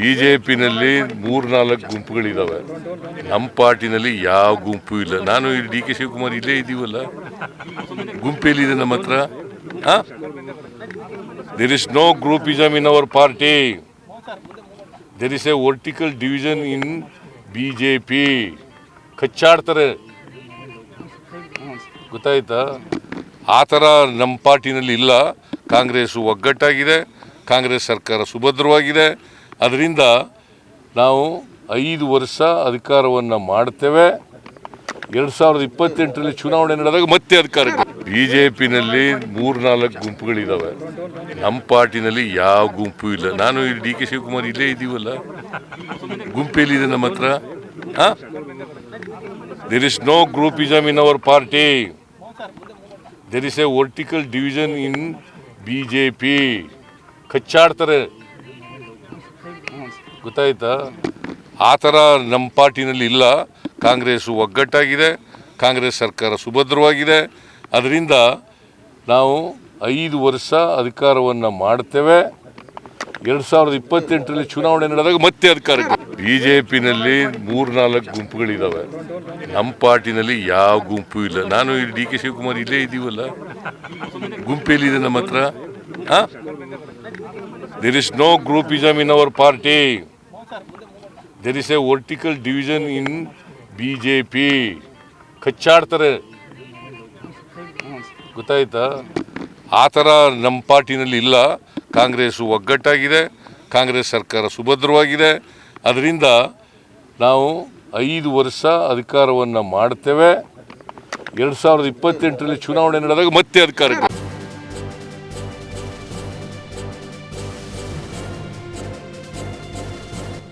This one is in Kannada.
ಬಿ ಜೆ ಪಿನಲ್ಲಿ ಮೂರ್ನಾಲ್ಕು ಗುಂಪುಗಳಿದ್ದಾವೆ ನಮ್ಮ ಪಾರ್ಟಿನಲ್ಲಿ ಯಾವ ಗುಂಪು ಇಲ್ಲ. ನಾನು ಡಿ ಕೆ ಶಿವಕುಮಾರ್ ಇಲ್ಲೇ ಇದ್ದೀವಲ್ಲ. ಗುಂಪೆಲ್ಲಿದೆ ನಮ್ಮ ಹತ್ರ? There is no groupism in our party there is a vertical division in B J P ಕಚ್ಚಾಡ್ತಾರೆ. ಗೊತ್ತಾಯ್ತಾ? ಆ ಥರ ನಮ್ಮ ಪಾರ್ಟಿನಲ್ಲಿ ಇಲ್ಲ. ಕಾಂಗ್ರೆಸ್ ಒಗ್ಗಟ್ಟಾಗಿದೆ. ಕಾಂಗ್ರೆಸ್ ಸರ್ಕಾರ ಸುಭದ್ರವಾಗಿದೆ. ಅದರಿಂದ ನಾವು ಐದು ವರ್ಷ ಅಧಿಕಾರವನ್ನು ಮಾಡ್ತೇವೆ. ಎರಡು ಸಾವಿರದ ಇಪ್ಪತ್ತೆಂಟರಲ್ಲಿ ಚುನಾವಣೆ ನಡೆದಾಗ ಮತ್ತೆ ಅಧಿಕಾರಕ್ಕೆ ಬಿ ಜೆ ಪಿನಲ್ಲಿ ಮೂರ್ನಾಲ್ಕು ಗುಂಪುಗಳಿದ್ದಾವೆ ನಮ್ಮ ಪಾರ್ಟಿನಲ್ಲಿ ಯಾವ ಗುಂಪು ಇಲ್ಲ. ನಾನು ಇಲ್ಲಿ ಡಿ ಕೆ ಶಿವಕುಮಾರ್ ಇಲ್ಲೇ ಇದ್ದೀವಲ್ಲ. ಗುಂಪೆಲ್ಲಿದೆ ನಮ್ಮ ಹತ್ರ. There is no groupism in our party there is a vertical division in B J P ಕಚ್ಚಾಡ್ತಾರೆ. ಗೊತ್ತಾಯ್ತಾ? ಆ ಥರ ನಮ್ಮ ಪಾರ್ಟಿನಲ್ಲಿ ಇಲ್ಲ. ಕಾಂಗ್ರೆಸ್ ಒಗ್ಗಟ್ಟಾಗಿದೆ. ಕಾಂಗ್ರೆಸ್ ಸರ್ಕಾರ ಸುಭದ್ರವಾಗಿದೆ. ಅದರಿಂದ ನಾವು ಐದು ವರ್ಷ ಅಧಿಕಾರವನ್ನು ಮಾಡ್ತೇವೆ. ಎರಡು ಸಾವಿರದ ಇಪ್ಪತ್ತೆಂಟರಲ್ಲಿ ಚುನಾವಣೆ ನಡೆದಾಗ ಮತ್ತೆ ಅಧಿಕಾರಕ್ಕೆ ಬಿ ಜೆ ಪಿನಲ್ಲಿ ಮೂರ್ನಾಲ್ಕು ಗುಂಪುಗಳಿದ್ದಾವೆ ನಮ್ಮ ಪಾರ್ಟಿನಲ್ಲಿ ಯಾವ ಗುಂಪು ಇಲ್ಲ. ನಾನು ಡಿ ಕೆ ಶಿವಕುಮಾರ್ ಇಲ್ಲೇ ಇದ್ದೀವಲ್ಲ ಗುಂಪೇಲಿದೆ ನಮ್ಮ ಹತ್ರ. There is no groupism in our party there is a vertical division in B J P ಕಚ್ಚಾಡ್ತಾರೆ. ಗೊತ್ತಾಯ್ತಾ? ಆ ಥರ ನಮ್ಮ ಪಾರ್ಟಿನಲ್ಲಿ ಇಲ್ಲ. ಕಾಂಗ್ರೆಸ್ ಒಗ್ಗಟ್ಟಾಗಿದೆ. ಕಾಂಗ್ರೆಸ್ ಸರ್ಕಾರ ಸುಭದ್ರವಾಗಿದೆ. ಅದರಿಂದ ನಾವು ಐದು ವರ್ಷ ಅಧಿಕಾರವನ್ನು ಮಾಡ್ತೇವೆ. ಎರಡು ಸಾವಿರದ ಇಪ್ಪತ್ತೆಂಟರಲ್ಲಿ ಚುನಾವಣೆ ನಡೆದಾಗ ಮತ್ತೆ ಅಧಿಕಾರಕ್ಕೆ